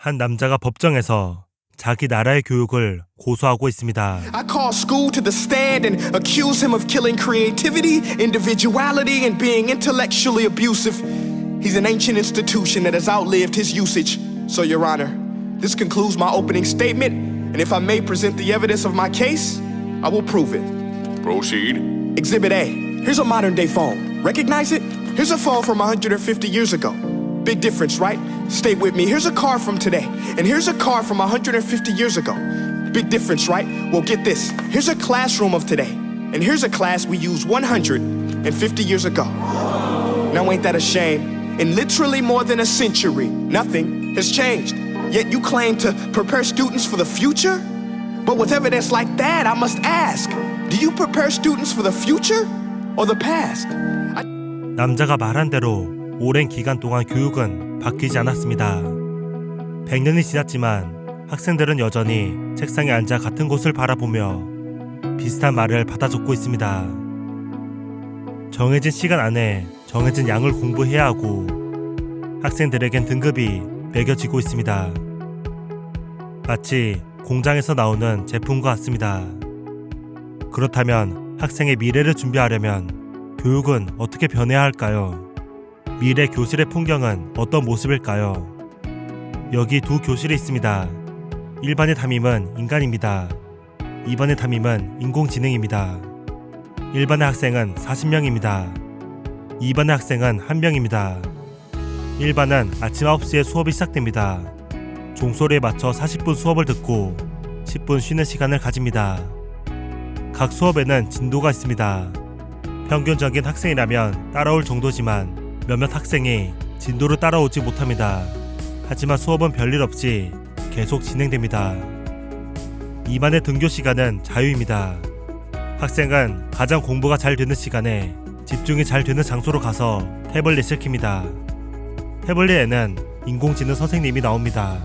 한 남자가 법정에서 자기 나라의 교육을 고소하고 있습니다. I call school to the stand and accuse him of killing creativity, individuality, and being intellectually abusive. He's an ancient institution that has outlived his usage. So, Your Honor, this concludes my opening statement, and if I may present the evidence of my case, I will prove it. Proceed. Exhibit A. Here's a modern day phone. Recognize it? Here's a phone from 150 years ago. Big difference, right? Stay with me. Here's a car from today, and here's a car from 150 years ago. Big difference, right? Well, get this. Here's a classroom of today, and here's a class we used 150 years ago. Now, ain't that a shame? In literally more than a century, nothing has changed. Yet you claim to prepare students for the future? But with evidence like that, I must ask do you prepare students for the future or the past? 남자가 말한 대로 오랜 기간 동안 교육은 바뀌지 않았습니다. 100년이 지났지만 학생들은 여전히 책상에 앉아 같은 곳을 바라보며 비슷한 말을 받아 적고 있습니다. 정해진 시간 안에 정해진 양을 공부해야 하고 학생들에겐 등급이 매겨지고 있습니다. 마치 공장에서 나오는 제품과 같습니다. 그렇다면 학생의 미래를 준비하려면 교육은 어떻게 변해야 할까요? 미래 교실의 풍경은 어떤 모습일까요? 여기 두 교실이 있습니다. 1반의 담임은 인간입니다. 2반의 담임은 인공지능입니다. 1반의 학생은 40명입니다. 2반의 학생은 1명입니다. 1반은 아침 9시에 수업이 시작됩니다. 종소리에 맞춰 40분 수업을 듣고 10분 쉬는 시간을 가집니다. 각 수업에는 진도가 있습니다. 평균적인 학생이라면 따라올 정도지만 몇몇 학생이 진도를 따라오지 못합니다. 하지만 수업은 별일 없이 계속 진행됩니다. 2반의 등교 시간은 자유입니다. 학생은 가장 공부가 잘 되는 시간에 집중이 잘 되는 장소로 가서 태블릿을 킵니다. 태블릿에는 인공지능 선생님이 나옵니다.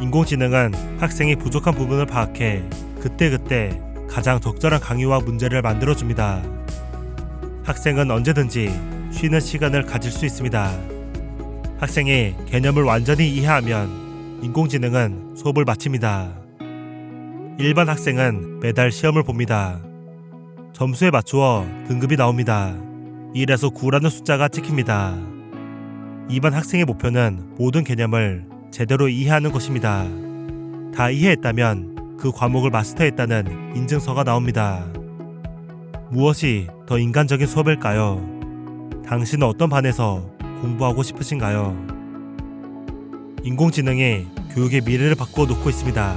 인공지능은 학생이 부족한 부분을 파악해 그때그때 가장 적절한 강의와 문제를 만들어줍니다. 학생은 언제든지 쉬는 시간을 가질 수 있습니다. 학생이 개념을 완전히 이해하면 인공지능은 수업을 마칩니다. 일반 학생은 매달 시험을 봅니다. 점수에 맞추어 등급이 나옵니다. 1에서 9라는 숫자가 찍힙니다. 2반 학생의 목표는 모든 개념을 제대로 이해하는 것입니다. 다 이해했다면 그 과목을 마스터했다는 인증서가 나옵니다. 무엇이 더 인간적인 수업일까요? 당신은 어떤 반에서 공부하고 싶으신가요? 인공지능이 교육의 미래를 바꾸어 놓고 있습니다.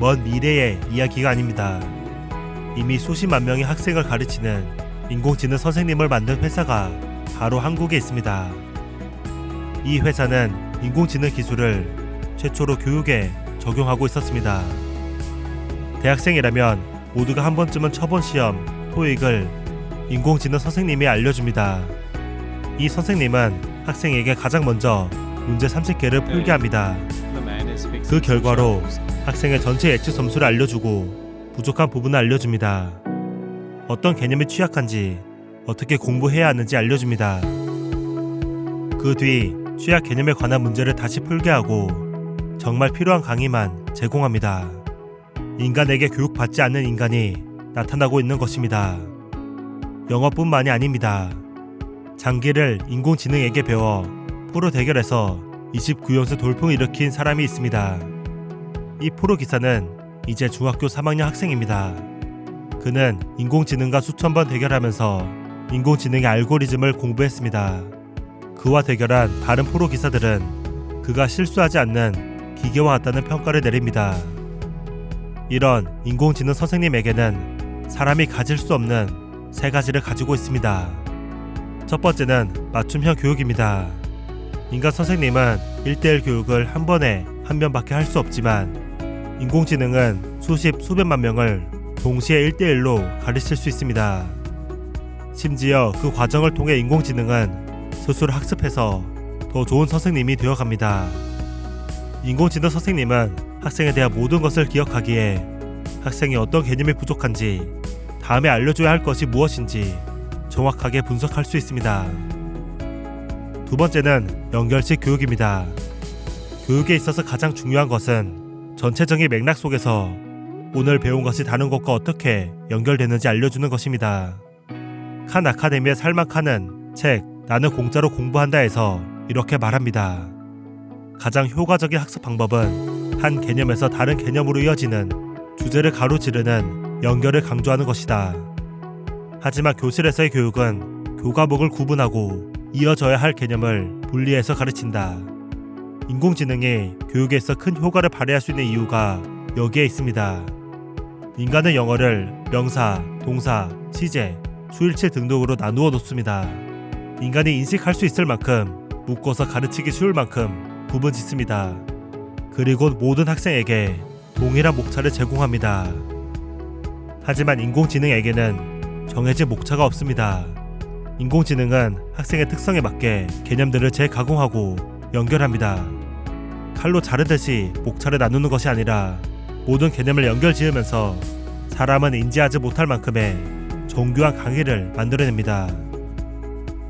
먼 미래의 이야기가 아닙니다. 이미 수십만 명의 학생을 가르치는 인공지능 선생님을 만든 회사가 바로 한국에 있습니다. 이 회사는 인공지능 기술을 최초로 교육에 적용하고 있었습니다. 대학생이라면 모두가 한 번쯤은 쳐본 시험 토익을 인공지능 선생님이 알려줍니다. 이 선생님은 학생에게 가장 먼저 문제 30개를 풀게 합니다. 그 결과로 학생의 전체 예측 점수를 알려주고 부족한 부분을 알려줍니다. 어떤 개념이 취약한지 어떻게 공부해야 하는지 알려줍니다. 그 뒤 취약 개념에 관한 문제를 다시 풀게 하고 정말 필요한 강의만 제공합니다. 인간에게 교육받지 않는 인간이 나타나고 있는 것입니다. 영어뿐만이 아닙니다. 장기를 인공지능에게 배워 프로 대결에서 29연승 돌풍을 일으킨 사람이 있습니다. 이 프로 기사는 이제 중학교 3학년 학생입니다. 그는 인공지능과 수천 번 대결하면서 인공지능의 알고리즘을 공부했습니다. 그와 대결한 다른 프로 기사들은 그가 실수하지 않는 기계와 같다는 평가를 내립니다. 이런 인공지능 선생님에게는 사람이 가질 수 없는 세 가지를 가지고 있습니다. 첫 번째는 맞춤형 교육입니다. 인간 선생님은 1대1 교육을 한 번에 한 명밖에 할 수 없지만 인공지능은 수십 수백만 명을 동시에 1대1로 가르칠 수 있습니다. 심지어 그 과정을 통해 인공지능은 스스로 학습해서 더 좋은 선생님이 되어갑니다. 인공지능 선생님은 학생에 대한 모든 것을 기억하기에 학생이 어떤 개념이 부족한지 다음에 알려줘야 할 것이 무엇인지 정확하게 분석할 수 있습니다. 두 번째는 연결식 교육입니다. 교육에 있어서 가장 중요한 것은 전체적인 맥락 속에서 오늘 배운 것이 다른 것과 어떻게 연결되는지 알려주는 것입니다. 칸 아카데미의 살만 칸은 책 나는 공짜로 공부한다에서 이렇게 말합니다. 가장 효과적인 학습 방법은 한 개념에서 다른 개념으로 이어지는 주제를 가로지르는 연결을 강조하는 것이다. 하지만 교실에서의 교육은 교과목을 구분하고 이어져야 할 개념을 분리해서 가르친다. 인공지능이 교육에 있어 큰 효과를 발휘할 수 있는 이유가 여기에 있습니다. 인간은 영어를 명사, 동사, 시제, 수일체 등등으로 나누어 놓습니다. 인간이 인식할 수 있을 만큼 묶어서 가르치기 쉬울 만큼 구분 짓습니다. 그리고 모든 학생에게 동일한 목차를 제공합니다. 하지만 인공지능에게는 정해진 목차가 없습니다. 인공지능은 학생의 특성에 맞게 개념들을 재가공하고 연결합니다. 칼로 자르듯이 목차를 나누는 것이 아니라 모든 개념을 연결 지으면서 사람은 인지하지 못할 만큼의 정교한 강의를 만들어냅니다.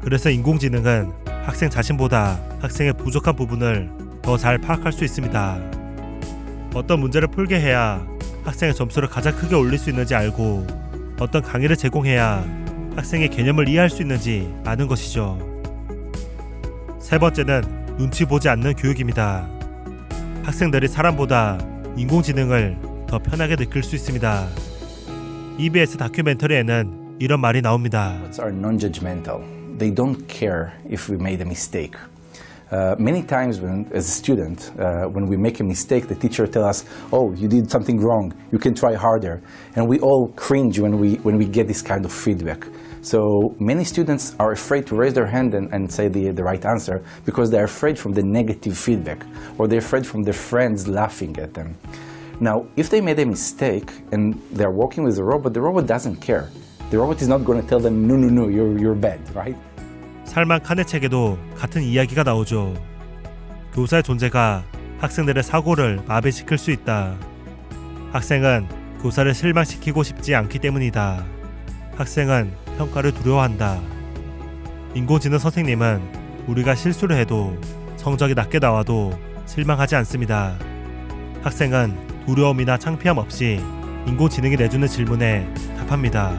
그래서 인공지능은 학생 자신보다 학생의 부족한 부분을 더 잘 파악할 수 있습니다. 어떤 문제를 풀게 해야 학생의 점수를 가장 크게 올릴 수 있는지 알고 어떤 강의를 제공해야 학생의 개념을 이해할 수 있는지 아는 것이죠. 세 번째는 눈치 보지 않는 교육입니다. 학생들이 사람보다 인공지능을 더 편하게 느낄 수 있습니다. EBS 다큐멘터리에는 이런 말이 나옵니다. Are non-judgmental. They don't care if we made a mistake. Uh, many times, when, as a student, uh, when we make a mistake, the teacher tells us, "Oh, you did something wrong. You can try harder," and we all cringe when we when we get this kind of feedback. So many students are afraid to raise their hand and, and say the, the right answer because they're afraid from the negative feedback or they're afraid from their friends laughing at them. Now, if they made a mistake and they're working with a robot, the robot doesn't care. The robot is not going to tell them, no, no, no, you're, you're bad, right? 살만 칸의 책에도 같은 이야기가 나오죠. 교사의 존재가 학생들의 사고를 마비시킬 수 있다. 학생은 교사를 실망시키고 싶지 않기 때문이다. 학생은 평가를 두려워한다. 인공지능 선생님은 우리가 실수를 해도 성적이 낮게 나와도 실망하지 않습니다. 학생은 두려움이나 창피함 없이 인공지능이 내주는 질문에 답합니다.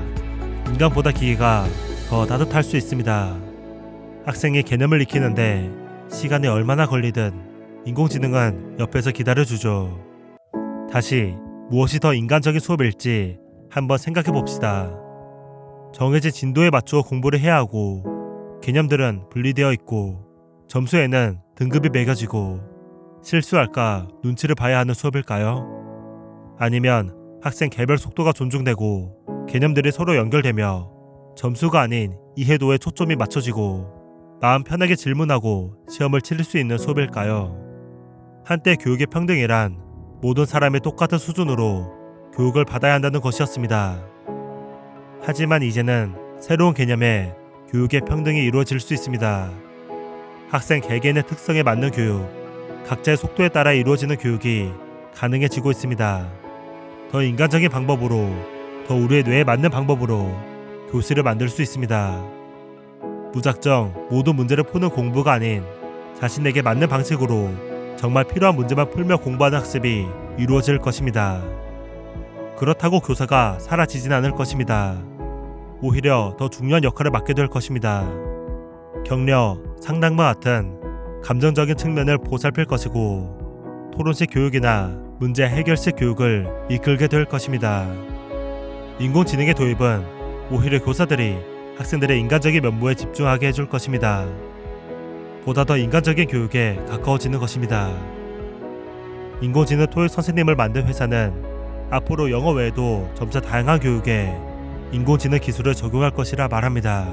인간보다 기계가 더 따뜻할 수 있습니다. 학생이 개념을 익히는데 시간이 얼마나 걸리든 인공지능은 옆에서 기다려주죠. 다시 무엇이 더 인간적인 수업일지 한번 생각해 봅시다. 정해진 진도에 맞추어 공부를 해야 하고 개념들은 분리되어 있고 점수에는 등급이 매겨지고 실수할까 눈치를 봐야 하는 수업일까요? 아니면 학생 개별 속도가 존중되고 개념들이 서로 연결되며 점수가 아닌 이해도에 초점이 맞춰지고 마음 편하게 질문하고 시험을 치를 수 있는 수업일까요? 한때 교육의 평등이란 모든 사람이 똑같은 수준으로 교육을 받아야 한다는 것이었습니다. 하지만 이제는 새로운 개념의 교육의 평등이 이루어질 수 있습니다. 학생 개개인의 특성에 맞는 교육, 각자의 속도에 따라 이루어지는 교육이 가능해지고 있습니다. 더 인간적인 방법으로, 더 우리의 뇌에 맞는 방법으로 교실을 만들 수 있습니다. 무작정 모든 문제를 푸는 공부가 아닌 자신에게 맞는 방식으로 정말 필요한 문제만 풀며 공부하는 학습이 이루어질 것입니다. 그렇다고 교사가 사라지진 않을 것입니다. 오히려 더 중요한 역할을 맡게 될 것입니다. 격려, 상담과 같은 감정적인 측면을 보살필 것이고 토론식 교육이나 문제 해결식 교육을 이끌게 될 것입니다. 인공지능의 도입은 오히려 교사들이 학생들의 인간적인 면모에 집중하게 해줄 것입니다. 보다 더 인간적인 교육에 가까워지는 것입니다. 인공지능 토익 선생님을 만든 회사는 앞으로 영어 외에도 점차 다양한 교육에 인공지능 기술을 적용할 것이라 말합니다.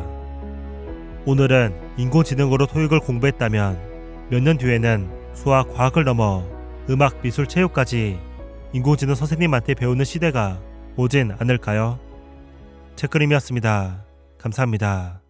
오늘은 인공지능으로 토익을 공부했다면 몇 년 뒤에는 수학, 과학을 넘어 음악, 미술, 체육까지 인공지능 선생님한테 배우는 시대가 오진 않을까요? 책그림이었습니다. 감사합니다.